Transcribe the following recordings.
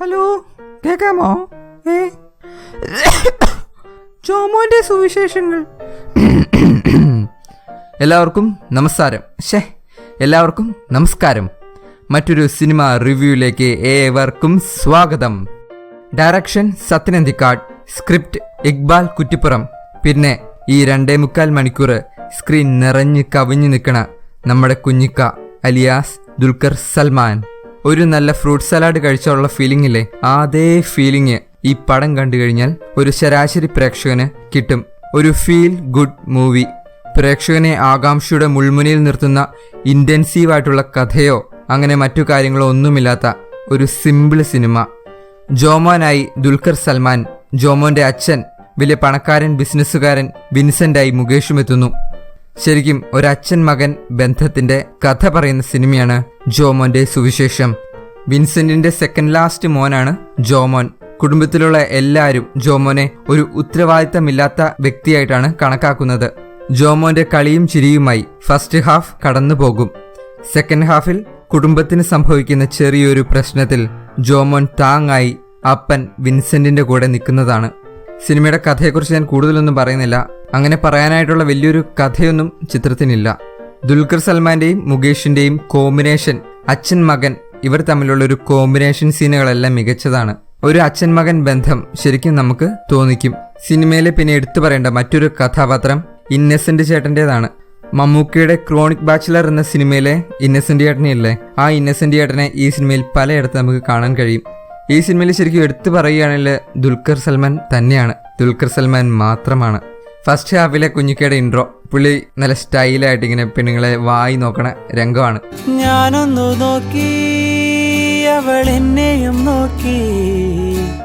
Hello കേക്കാമോ? ഏ? ജോമോന്റെ സുവിശേഷങ്ങൾ. എല്ലാവർക്കും നമസ്കാരം. ഷേ എല്ലാവർക്കും നമസ്കാരം. മറ്റൊരു സിനിമ റിവ്യൂയിലേക്ക് ഏവർക്കും സ്വാഗതം. Direction Sathyan Anthikad script Iqbal Kuttippuram. പിന്നെ ഈ രണ്ടേ മുക്കാൽ മണിക്കൂർ സ്ക്രീൻ നിറഞ്ഞ് കവിഞ്ഞു നിൽക്കണ നമ്മുടെ കുഞ്ഞിക്ക അലിയാസ് ദുൽഖർ സൽമാൻ. ഒരു നല്ല ഫ്രൂട്ട് സലാഡ് കഴിച്ചുള്ള ഫീലിംഗ് ഇല്ലേ? അതേ ഫീലിംഗ് ഈ പടം കണ്ടു കഴിഞ്ഞാൽ ഒരു ശരാശരി പ്രേക്ഷകന് കിട്ടും. ഒരു ഫീൽ ഗുഡ് മൂവി പ്രേക്ഷകനെ ആകാംക്ഷയുടെ മുൾമുനയിൽ നിർത്തുന്ന ഇന്റൻസീവ് ആയിട്ടുള്ള കഥയോ അങ്ങനെ മറ്റു കാര്യങ്ങളോ ഒന്നുമില്ലാത്ത ഒരു സിമ്പിൾ സിനിമ ജോമോനായി ദുൽഖർ സൽമാൻ ജോമോന്റെ അച്ഛൻ വലിയ പണക്കാരൻ ബിസിനസ്സുകാരൻ വിൻസെന്റായി മുകേഷും എത്തുന്നു. ശരിക്കും ഒരച്ഛൻ മകൻ ബന്ധത്തിന്റെ കഥ പറയുന്ന സിനിമയാണ് ജോമോന്റെ സുവിശേഷം. വിൻസെന്റിന്റെ സെക്കൻഡ് ലാസ്റ്റ് മോനാണ് ജോമോൻ. കുടുംബത്തിലുള്ള എല്ലാവരും ജോമോനെ ഒരു ഉത്തരവാദിത്തമില്ലാത്ത വ്യക്തിയായിട്ടാണ് കണക്കാക്കുന്നത്. ജോമോന്റെ കളിയും ചിരിയുമായി ഫസ്റ്റ് ഹാഫ് കടന്നു പോകും സെക്കൻഡ് ഹാഫിൽ കുടുംബത്തിന് സംഭവിക്കുന്ന ചെറിയൊരു പ്രശ്നത്തിൽ ജോമോൻ താങ്ങായി അപ്പൻ വിൻസെന്റിന്റെ കൂടെ നിൽക്കുന്നതാണ്. സിനിമയുടെ കഥയെക്കുറിച്ച് ഞാൻ കൂടുതലൊന്നും പറയുന്നില്ല. അങ്ങനെ പറയാനായിട്ടുള്ള വലിയൊരു കഥയൊന്നും ചിത്രത്തിനില്ല. ദുൽഖർ സൽമാന്റെയും മുകേഷിന്റെയും കോമ്പിനേഷൻ അച്ഛൻ മകൻ ഇവർ തമ്മിലുള്ള ഒരു കോമ്പിനേഷൻ സീനുകളെല്ലാം മികച്ചതാണ്. ഒരു അച്ഛൻ മകൻ ബന്ധം ശരിക്കും നമുക്ക് തോന്നിക്കും. സിനിമയിലെ പിന്നെ എടുത്തു പറയേണ്ട മറ്റൊരു കഥാപാത്രം ഇന്നസെന്റ് ചേട്ടന്റെതാണ് മമ്മൂക്കയുടെ ക്രോണിക് ബാച്ചിലർ എന്ന സിനിമയിലെ ഇന്നസെന്റ് ചേട്ടനെ ഇല്ലേ ആ ഇന്നസെന്റ് ചേട്ടനെ ഈ സിനിമയിൽ പലയിടത്ത് നമുക്ക് കാണാൻ കഴിയും. ഈ സിനിമയിൽ ശരിക്കും എടുത്തു പറയുകയാണെങ്കിൽ ദുൽഖർ സൽമാൻ തന്നെയാണ്. ദുൽഖർ സൽമാൻ മാത്രമാണ്. ഫസ്റ്റ് ഹാഫിലെ കുഞ്ഞിക്കയുടെ ഇൻട്രോ പുള്ളി നല്ല സ്റ്റൈലായിട്ട് ഇങ്ങനെ പെണ്ണുങ്ങളെ വായി നോക്കണ രംഗമാണ്. ഞാനൊന്നു നോക്കി അവൾ എന്നെയും നോക്കി.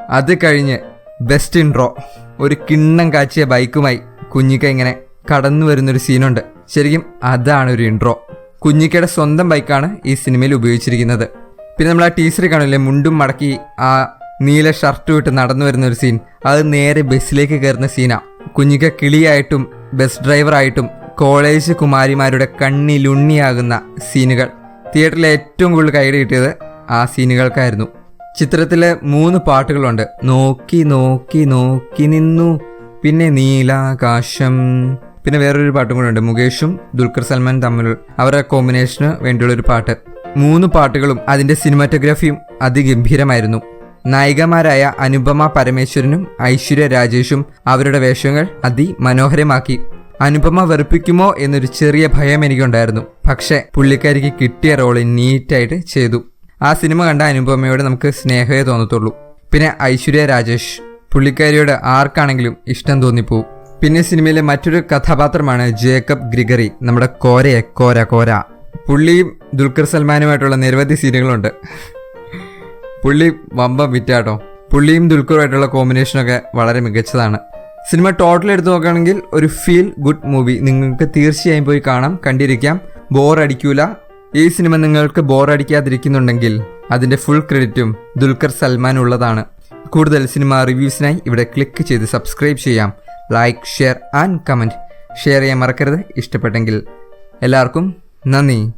അത് കഴിഞ്ഞ് ബെസ്റ്റ് ഇൻട്രോ ഒരു കിണ്ണം കാച്ചിയ ബൈക്കുമായി കുഞ്ഞിക്ക ഇങ്ങനെ കടന്നു വരുന്നൊരു സീനുണ്ട് ശരിക്കും അതാണ് ഒരു ഇൻട്രോ കുഞ്ഞിക്കയുടെ സ്വന്തം ബൈക്കാണ് ഈ സിനിമയിൽ ഉപയോഗിച്ചിരിക്കുന്നത്. പിന്നെ നമ്മൾ ആ ടീച്ചറിൽ കാണില്ലേ മുണ്ടും മടക്കി ആ നീല ഷർട്ടും ഇട്ട് നടന്നു വരുന്ന ഒരു സീൻ അത് നേരെ ബസ്സിലേക്ക് കയറുന്ന സീനാ കുഞ്ഞിക്ക കിളിയായിട്ടും ബസ് ഡ്രൈവറായിട്ടും കോളേജ് കുമാരിമാരുടെ കണ്ണിലുണ്ണിയാകുന്ന സീനുകൾ തിയേറ്ററിലെ ഏറ്റവും കൂടുതൽ കൈഡ് കിട്ടിയത് ആ സീനുകൾക്കായിരുന്നു ചിത്രത്തിലെ മൂന്ന് പാട്ടുകളുണ്ട്. നോക്കി നോക്കി നോക്കി നിന്നു പിന്നെ നീലാകാശം പിന്നെ വേറൊരു പാട്ടും കൂടെ ഉണ്ട്. മുകേഷും ദുൽഖർ സൽമാൻ തമ്മിൽ അവരുടെ കോമ്പിനേഷന് വേണ്ടിയുള്ളൊരു പാട്ട്. മൂന്ന് പാട്ടുകളും അതിന്റെ സിനിമാറ്റോഗ്രാഫിയും അതിഗംഭീരമായിരുന്നു. നായികമാരായ അനുപമ പരമേശ്വരനും ഐശ്വര്യ രാജേഷും അവരുടെ വേഷങ്ങൾ അതിമനോഹരമാക്കി. അനുപമ വെറുപ്പിക്കുമോ എന്നൊരു ചെറിയ ഭയം എനിക്കുണ്ടായിരുന്നു. പക്ഷേ പുള്ളിക്കാരിക്ക് കിട്ടിയ റോൾ നീറ്റായിട്ട് ചെയ്തു. ആ സിനിമ കണ്ട അനുപമയോട് നമുക്ക് സ്നേഹമേ തോന്നത്തുള്ളൂ. പിന്നെ ഐശ്വര്യ രാജേഷ്. പുള്ളിക്കാരിയോട് ആർക്കാണെങ്കിലും ഇഷ്ടം തോന്നിപ്പോവും. പിന്നെ സിനിമയിലെ മറ്റൊരു കഥാപാത്രമാണ് ജേക്കബ് ഗ്രിഗറി നമ്മുടെ കോരയെ കോര കോര. പുള്ളിയും ദുൽഖർ സൽമാനുമായിട്ടുള്ള നിരവധി സീനുകളുണ്ട്. പുള്ളി വമ്പ വിറ്റാട്ടോ. പുള്ളിയും ദുൽഖറുമായിട്ടുള്ള കോമ്പിനേഷനൊക്കെ വളരെ മികച്ചതാണ്. സിനിമ ടോട്ടൽ എടുത്തു നോക്കുകയാണെങ്കിൽ ഒരു ഫീൽ ഗുഡ് മൂവി. നിങ്ങൾക്ക് തീർച്ചയായും പോയി കാണാം കണ്ടിരിക്കാം. ബോർ അടിക്കൂല ഈ സിനിമ നിങ്ങൾക്ക് ബോർ അടിക്കാതിരിക്കുന്നുണ്ടെങ്കിൽ അതിന്റെ ഫുൾ ക്രെഡിറ്റും ദുൽഖർ സൽമാൻ ഉള്ളതാണ്. കൂടുതൽ സിനിമ റിവ്യൂസിനായി ഇവിടെ ക്ലിക്ക് ചെയ്ത് സബ്സ്ക്രൈബ് ചെയ്യാം. Like share and comment. Share ചെയ്യാൻ മറക്കരുത്. ഇഷ്ടപ്പെട്ടെങ്കിൽ എല്ലാവർക്കും 那你